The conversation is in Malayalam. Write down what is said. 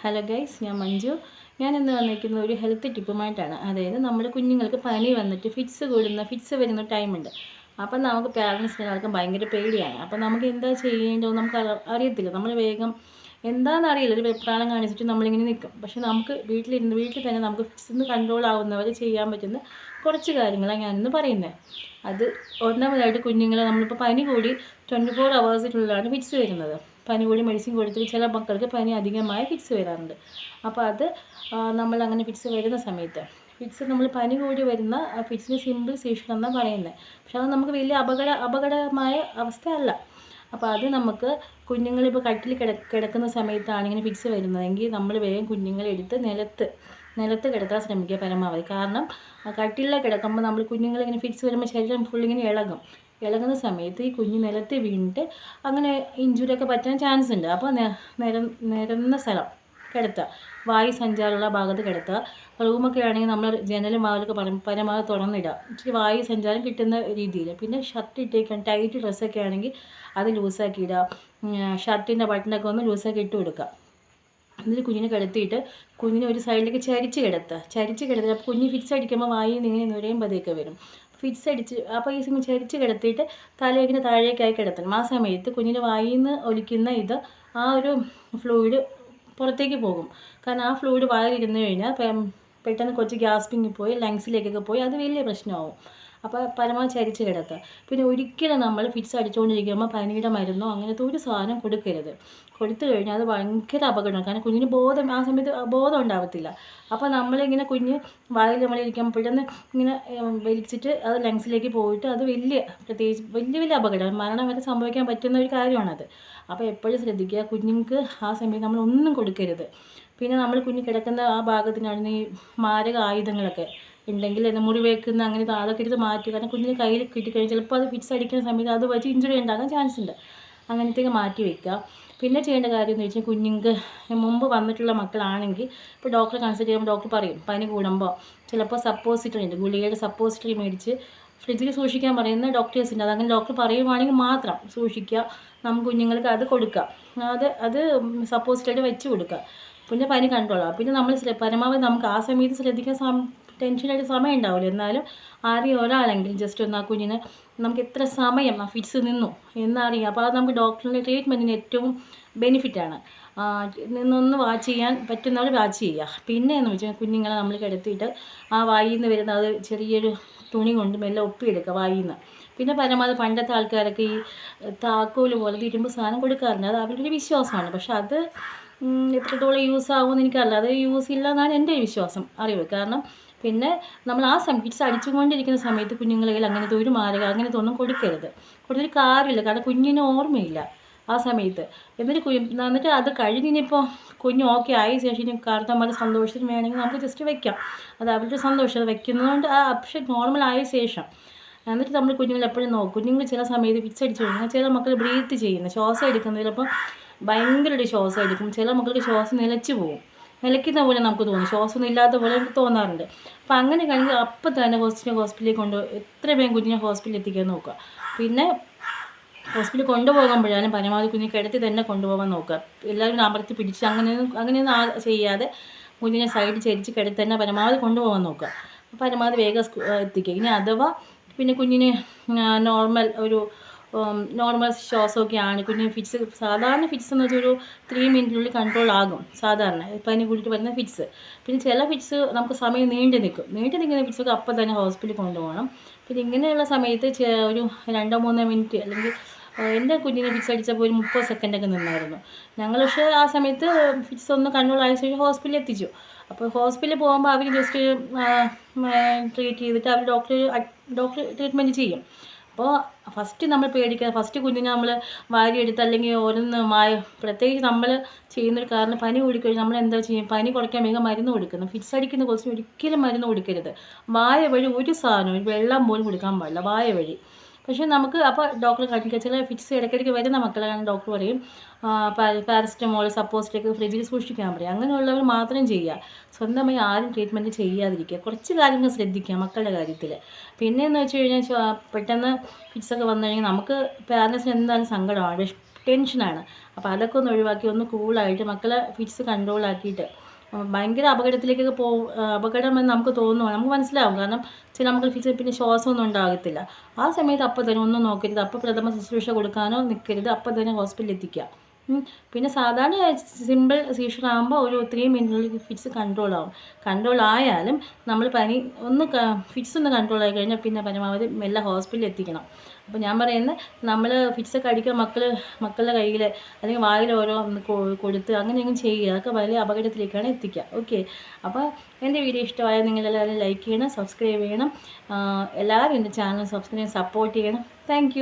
ഹലോ ഗൈസ് ഞാൻ മഞ്ജു. ഞാൻ ഇന്ന് വന്നിരിക്കുന്ന ഒരു ഹെൽത്ത് ടിപ്പുമായിട്ടാണ് അതായത് നമ്മുടെ കുഞ്ഞുങ്ങൾക്ക് പനി വന്നിട്ട് ഫിറ്റ്സ് കൂടുന്ന ഫിറ്റ്സ് വരുന്ന ടൈമുണ്ട് അപ്പം നമുക്ക് പാരൻസിന് ആൾക്കും ഭയങ്കര പേടിയാണ്. അപ്പം നമുക്ക് എന്താ ചെയ്യേണ്ടതെന്ന് നമുക്ക് അറി- അറിയത്തില്ല. നമ്മൾ വേഗം എന്താണെന്ന് അറിയില്ല. ഒരു വെപ്രാളം കാണിച്ചിട്ട് നമ്മളിങ്ങനെ നിൽക്കും പക്ഷേ നമുക്ക് വീട്ടിലിരുന്ന് വീട്ടിൽ തന്നെ നമുക്ക് ഫിറ്റ്സ് നിന്ന് കൺട്രോൾ ആവുന്നവരെ ചെയ്യാൻ പറ്റുന്ന കുറച്ച് കാര്യങ്ങളാണ് ഞാനിന്ന് പറയുന്നത്. അത് ഒന്നാമതായിട്ട് കുഞ്ഞുങ്ങളെ നമ്മളിപ്പോൾ പനി കൂടി ട്വന്റി ഫോർ അവേഴ്സിനുള്ളിലാണ് ഫിറ്റ്സ് വരുന്നത്. പനി കൂടി മെഡിസിൻ കൊടുത്തിട്ട് ചില മക്കൾക്ക് പനി അധികമായി ഫിറ്റ്സ് വരാറുണ്ട്. അപ്പോൾ അത് നമ്മൾ അങ്ങനെ ഫിറ്റ്സ് വരുന്ന സമയത്ത്. ഫിറ്റ്സ് നമ്മൾ പനി കൂടി വരുന്ന ഫിക്സിന് സിമ്പിൾ സീഷൻ എന്നാണ് പറയുന്നത് പക്ഷെ അത് നമുക്ക് വലിയ അപകട അപകടമായ അവസ്ഥയല്ല അപ്പോൾ അത് നമുക്ക് കുഞ്ഞുങ്ങളിപ്പോൾ കട്ടിൽ കിട കിടക്കുന്ന സമയത്താണ് ഇങ്ങനെ ഫിറ്റ്സ് വരുന്നതെങ്കിൽ നമ്മൾ വേഗം കുഞ്ഞുങ്ങളെടുത്ത് നിലത്ത് നിലത്ത് കിടത്താൻ ശ്രമിക്കുക പരമാവധി. കാരണം കട്ടിലിൽ കിടക്കുമ്പോൾ നമ്മൾ കുഞ്ഞുങ്ങളിങ്ങനെ ഫിറ്റ്സ് വരുമ്പോൾ ശരീരം ഫുൾ ഇങ്ങനെ ഇളകും. ഇളകുന്ന സമയത്ത് ഈ കുഞ്ഞ് നിലത്ത് വീണിട്ട് അങ്ങനെ ഇഞ്ചുറിയൊക്കെ പറ്റാൻ ചാൻസ് ഉണ്ട്. അപ്പോൾ നിര നിരന്ന സ്ഥലം കിടത്തുക. വായു സഞ്ചാരമുള്ള ഭാഗത്ത് കിടത്തുക. റൂമൊക്കെ ആണെങ്കിൽ നമ്മൾ ജനലും വാതിലൊക്കെ പരമാവധി തുറന്നിടുക. ഇച്ചിരി വായു സഞ്ചാരം കിട്ടുന്ന രീതിയിൽ പിന്നെ ഷർട്ട് ഇട്ടേക്കാൻ ടൈറ്റ് ഡ്രസ്സൊക്കെ ആണെങ്കിൽ അത് ലൂസാക്കി ഇടുക. ഷർട്ടിന്റെ ബട്ടണൊക്കെ ഒന്ന് ലൂസാക്കി ഇട്ട് കൊടുക്കുക. എന്നിട്ട് കുഞ്ഞിനെ കിടത്തിയിട്ട് കുഞ്ഞിനെ ഒരു സൈഡിലേക്ക് ചരിച്ച് കിടത്തുക ചരിച്ച് കിടത്തുക അപ്പോൾ കുഞ്ഞ് ഫിറ്റ്സ് അടിക്കുമ്പോൾ വായിൽ നിന്ന് ഇങ്ങനെ നുരയും പതിയൊക്കെ വരും. ഫിറ്റ്സ് അടിച്ച് അപ്പോൾ ഈ സിംഗ് ചരിച്ച് കിടത്തിയിട്ട് തലയിങ്ങനെ താഴേക്കായി കിടത്തണം. ആ സമയത്ത് കുഞ്ഞിന്റെ വായിൽ നിന്ന് ഒലിക്കുന്ന ഇത് ആ ഒരു ഫ്ലൂയിഡ് പുറത്തേക്ക് പോകും. കാരണം ആ ഫ്ലൂയിഡ് വായിലിരുന്ന് കഴിഞ്ഞാൽ പെട്ടെന്ന് കൊച്ചു ഗ്യാസ്പിങ്ങിൽ പോയി ലങ്സിലേക്കൊക്കെ പോയി അത് വലിയ പ്രശ്നമാവും. അപ്പോൾ പരമാവധി ചരിച്ച് കിടക്കുക പിന്നെ ഒരിക്കലും നമ്മൾ ഫിറ്റ്സ് അടിച്ചുകൊണ്ടിരിക്കുമ്പോൾ പനിയുടെ മരുന്നോ അങ്ങനത്തെ ഒരു സാധനം കൊടുക്കരുത്. കൊടുത്തു കഴിഞ്ഞാൽ അത് ഭയങ്കര അപകടമാണ്. കാരണം കുഞ്ഞിന് ബോധം ആ സമയത്ത് ബോധം ഉണ്ടാവത്തില്ല. അപ്പോൾ നമ്മളിങ്ങനെ കുഞ്ഞ് വായിൽ നമ്മളിരിക്കുമ്പോൾ പെട്ടെന്ന് ഇങ്ങനെ വലിച്ചിട്ട് അത് ലങ്സിലേക്ക് പോയിട്ട് അത് വലിയ പ്രത്യേകിച്ച് വലിയ വലിയ അപകടം മരണം വരെ സംഭവിക്കാൻ പറ്റുന്ന ഒരു കാര്യമാണത്. അപ്പോൾ എപ്പോഴും ശ്രദ്ധിക്കുക കുഞ്ഞുങ്ങൾക്ക് ആ സമയത്ത് നമ്മൾ ഒന്നും കൊടുക്കരുത്. പിന്നെ നമ്മൾ കുഞ്ഞ് കിടക്കുന്ന ആ ഭാഗത്തിനാണ് ഈ മാരക ആയുധങ്ങളൊക്കെ. ഉണ്ടെങ്കിൽ മുടി വേക്കുന്ന അങ്ങനെ അതൊക്കെ എടുത്ത് മാറ്റുക. കാരണം കുഞ്ഞിന് കയ്യിൽ കിട്ടിക്കഴിഞ്ഞാൽ ചിലപ്പോൾ അത് ഫിറ്റ്സ് അടിക്കുന്ന സമയത്ത് അത് വെച്ച് ഇഞ്ചുറി ഉണ്ടാകാൻ ചാൻസ് ഉണ്ട്. അങ്ങനത്തേക്ക് മാറ്റി വെക്കുക. പിന്നെ ചെയ്യേണ്ട കാര്യം എന്ന് വെച്ചാൽ കുഞ്ഞുങ്ങൾക്ക് മുമ്പ് വന്നിട്ടുള്ള മക്കളാണെങ്കിൽ ഇപ്പോൾ ഡോക്ടറെ കൺസൾട്ട് ചെയ്യുമ്പോൾ ഡോക്ടർ പറയും പനി കൂടുമ്പോൾ ചിലപ്പോൾ സപ്പോസിറ്ററി ഉണ്ട്. ഗുളികയുടെ സപ്പോസിറ്ററി മേടിച്ച് ഫ്രിഡ്ജിൽ സൂക്ഷിക്കാൻ പറയുന്ന ഡോക്ടേഴ്സ് ഉണ്ട്. അതങ്ങനെ ഡോക്ടർ പറയുവാണെങ്കിൽ മാത്രം സൂക്ഷിക്കുക. നമുക്ക് കുഞ്ഞുങ്ങൾക്ക് അത് കൊടുക്കുക. അത് അത് സപ്പോസിറ്ററി വെച്ച് കൊടുക്കുക. പിന്നെ പനി കൺട്രോൾ പിന്നെ നമ്മൾ പരമാവധി നമുക്ക് ആ സമയത്ത് ശ്രദ്ധിക്കാൻ ടെൻഷനായിട്ട് സമയം ഉണ്ടാവില്ല എന്നാലും ആരെയും ഒരാളെങ്കിലും ജസ്റ്റ് ഒന്ന് ആ കുഞ്ഞിന് നമുക്ക് എത്ര സമയം ആ ഫിറ്റ്സ് നിന്നു എന്നറിയാം അപ്പോൾ അത് നമുക്ക് ഡോക്ടറിന്റെ ട്രീറ്റ്മെന്റിന് ഏറ്റവും ബെനിഫിറ്റാണ് നിന്നൊന്ന് വാച്ച് ചെയ്യാൻ പറ്റുന്നവർ വാച്ച് ചെയ്യുക. പിന്നെ എന്ന് വെച്ചാൽ കുഞ്ഞുങ്ങളെ നമ്മൾ കിടത്തിയിട്ട് ആ വായിൽ നിന്ന് വരുന്ന അത് ചെറിയൊരു തുണി കൊണ്ട് മെല്ലെ ഒപ്പിയെടുക്കുക വായിൽ നിന്ന് പിന്നെ പരമാവധി പണ്ടത്തെ ആൾക്കാരൊക്കെ ഈ താക്കോൽ പോലെ ഇരുമ്പ് സാധനം കൊടുക്കാറുണ്ട്. അത് അവരുടെ ഒരു വിശ്വാസമാണ്. പക്ഷെ അത് എത്രത്തോളം യൂസ് ആകുമെന്ന് എനിക്കറിയില്ല. അത് യൂസ് ഇല്ല എന്നാണ് എന്റെ വിശ്വാസം അറിവ്. കാരണം പിന്നെ നമ്മൾ ആ ഫിറ്റ്സ് അടിച്ചുകൊണ്ടിരിക്കുന്ന സമയത്ത് കുഞ്ഞുങ്ങളെ കയ്യിൽ അങ്ങനത്തെ ഒരു മാലക അങ്ങനത്തെ ഒന്നും കൊടുക്കരുത്. കൊടുത്തൊരു കാര്യമില്ല. കാരണം കുഞ്ഞിന് ഓർമ്മയില്ല ആ സമയത്ത്. എന്നിട്ട് കു എന്നിട്ട് അത് കഴിഞ്ഞിപ്പോൾ കുഞ്ഞ് ഓക്കെ ആയ ശേഷം ഇനി കാർത്തമാരുടെ സന്തോഷത്തിന് വേണമെങ്കിൽ നമുക്ക് ജസ്റ്റ് വെക്കാം. അത് അവരുടെ സന്തോഷം. അത് വെക്കുന്നതുകൊണ്ട് ആ അപ്ഷൻ നോർമൽ ആയ ശേഷം എന്നിട്ട് നമ്മൾ കുഞ്ഞുങ്ങൾ എപ്പോഴും നോക്കും. കുഞ്ഞുങ്ങൾ ചില സമയത്ത് പിച്ചടിച്ച് കഴിഞ്ഞാൽ ചില മക്കൾ ബ്രീത്ത് ചെയ്യുന്ന ശ്വാസം എടുക്കുന്നതിലപ്പം ഒരു ശ്വാസം എടുക്കും. ചില മക്കൾക്ക് ശ്വാസം നിലച്ചു പോകും. നിലയ്ക്കുന്ന പോലെ നമുക്ക് തോന്നും. ശ്വാസമൊന്നും ഇല്ലാത്ത പോലെ നമുക്ക് തോന്നാറുണ്ട്. അപ്പം അങ്ങനെ കഴിഞ്ഞ് അപ്പം തന്നെ ഹോസ്പിറ്റൽ ഹോസ്പിറ്റലിൽ കൊണ്ട് എത്ര വേഗം കുഞ്ഞിനെ ഹോസ്പിറ്റലിൽ എത്തിക്കാൻ നോക്കുക. പിന്നെ ഹോസ്പിറ്റലിൽ കൊണ്ടുപോകുമ്പോഴാണ് പരമാവധി കുഞ്ഞിനെ കിടത്തി തന്നെ കൊണ്ടുപോകാൻ നോക്കുക. എല്ലാവരും അമർത്തി പിടിച്ച് അങ്ങനെയൊന്നും അങ്ങനെയൊന്നും ചെയ്യാതെ കുഞ്ഞിനെ സൈഡിൽ ചരിച്ച് കിടത്തി തന്നെ പരമാവധി കൊണ്ടുപോകാൻ നോക്കുക. പരമാവധി വേഗം എത്തിക്കുക. ഇനി അഥവാ പിന്നെ കുഞ്ഞിന് നോർമൽ ഒരു നോർമൽ ശ്വാസമൊക്കെ ആണ്. കുഞ്ഞിന് ഫിറ്റ്സ് സാധാരണ ഫിറ്റ്സ് എന്ന് വെച്ചാൽ ഒരു ത്രീ മിനിറ്റിനുള്ളിൽ കൺട്രോൾ ആകും സാധാരണ. പനി കൂടിയിട്ട് വരുന്ന ഫിറ്റ്സ് പിന്നെ ചില ഫിറ്റ്സ് നമുക്ക് സമയം നീണ്ടു നിൽക്കും. നീണ്ടു നിൽക്കുന്ന ഫിറ്റ്സൊക്കെ അപ്പം തന്നെ ഹോസ്പിറ്റലിൽ കൊണ്ടുപോകണം. പിന്നെ ഇങ്ങനെയുള്ള സമയത്ത് ഒരു രണ്ടോ മൂന്നോ മിനിറ്റ് അല്ലെങ്കിൽ എന്റെ കുഞ്ഞിനെ ഫിക്സ് അടിച്ചപ്പോൾ ഒരു മുപ്പത് സെക്കൻഡൊക്കെ നിന്നായിരുന്നു. ഞങ്ങൾ പക്ഷേ ആ സമയത്ത് ഫിക്സ് ഒന്ന് കൺട്രോൾ ആയ ശേഷം ഹോസ്പിറ്റലിൽ എത്തിച്ചു. അപ്പോൾ ഹോസ്പിറ്റലിൽ പോകുമ്പോൾ അവർ ജസ്റ്റ് ട്രീറ്റ് ചെയ്തിട്ട് അവർ ഡോക്ടർ ഡോക്ടർ ട്രീറ്റ്മെന്റ് ചെയ്യും. അപ്പോൾ ഫസ്റ്റ് നമ്മൾ പേടിക്കുക ഫസ്റ്റ് കുഞ്ഞിനെ നമ്മൾ വാരിയെടുത്ത് അല്ലെങ്കിൽ ഓരോന്ന് മായ പ്രത്യേകിച്ച് നമ്മൾ ചെയ്യുന്നൊരു കാരണം പനി കൂടിക്കഴിഞ്ഞാൽ നമ്മൾ എന്താ ചെയ്യും? പനി കുറയ്ക്കാൻ വേഗം മരുന്ന് കൊടുക്കുന്നു. ഫിറ്റ്സ് അടിക്കുന്ന കൊച്ചിന് ഒരിക്കലും മരുന്ന് കൊടുക്കരുത്. വായ വഴി ഒരു സാധനവും വെള്ളം പോലും കൊടുക്കാൻ പാടില്ല. വായ വഴി. പക്ഷേ നമുക്ക് അപ്പോൾ ഡോക്ടർ കാണിക്കുക ചില ഫിക്സ് ഇടയ്ക്കിടയ്ക്ക് വരുന്ന മക്കളാണ് ഡോക്ടർ പറയും. പാരസിറ്റമോൾ സപ്പോസിറ്റൊക്കെ ഫ്രിഡ്ജിൽ സൂക്ഷിക്കാൻ പറയും. അങ്ങനെയുള്ളവർ മാത്രം ചെയ്യുക. സ്വന്തമായി ആരും ട്രീറ്റ്മെന്റ് ചെയ്യാതിരിക്കുക. കുറച്ച് കാര്യങ്ങൾ ശ്രദ്ധിക്കുക മക്കളുടെ കാര്യത്തിൽ. പിന്നെ എന്ന് വെച്ച് കഴിഞ്ഞാൽ പെട്ടെന്ന് ഫിക്സൊക്കെ വന്നു കഴിഞ്ഞാൽ നമുക്ക് പാരൻസിന് എന്തായാലും സങ്കടമാണ് ടെൻഷനാണ്. അപ്പോൾ അതൊക്കെ ഒന്ന് ഒഴിവാക്കി ഒന്ന് കൂളായിട്ട് മക്കളെ ഫിറ്റ്സ് കൺട്രോളാക്കിയിട്ട് ഭയങ്കര അപകടത്തിലേക്കൊക്കെ പോ അപകടം എന്ന് നമുക്ക് തോന്നുവാണ്. നമുക്ക് മനസ്സിലാവും. കാരണം ചില നമുക്ക് ഫീച്ചർ പിന്നെ ശ്വാസമൊന്നും ഉണ്ടാകത്തില്ല. ആ സമയത്ത് അപ്പം തന്നെ ഒന്നും നോക്കരുത്. അപ്പോൾ പ്രഥമ ശുശ്രൂഷ കൊടുക്കാനോ നിൽക്കരുത് അപ്പം തന്നെ ഹോസ്പിറ്റലിൽ എത്തിക്കുക. പിന്നെ സാധാരണ സിമ്പിൾ സീഷർ ആകുമ്പോൾ ഒരു ത്രീ മിനിറ്റിൽ ഫിറ്റ്സ് കൺട്രോൾ ആവും. കൺട്രോൾ ആയാലും നമ്മൾ പനി ഒന്ന് ഫിറ്റ്സ് ഒന്ന് കൺട്രോൾ ആയി കഴിഞ്ഞാൽ പിന്നെ പരമാവധി മെല്ലെ ഹോസ്പിറ്റലിൽ എത്തിക്കണം. അപ്പോൾ ഞാൻ പറയുന്നത് നമ്മൾ ഫിറ്റ്സ് ഒക്കെ അടിക്കാൻ മക്കൾ മക്കളുടെ കയ്യിൽ അല്ലെങ്കിൽ വായിൽ ഓരോ കൊടുത്ത് അങ്ങനെ ചെയ്യുക. അതൊക്കെ വലിയ അപകടത്തിലേക്കാണ് എത്തിക്കുക. ഓക്കെ അപ്പോൾ എന്റെ വീഡിയോ ഇഷ്ടമായാൽ നിങ്ങളെല്ലാവരും ലൈക്ക് ചെയ്യണം സബ്സ്ക്രൈബ് ചെയ്യണം. എല്ലാവരും എന്റെ ചാനൽ സബ്സ്ക്രൈബ് സപ്പോർട്ട് ചെയ്യണം. താങ്ക്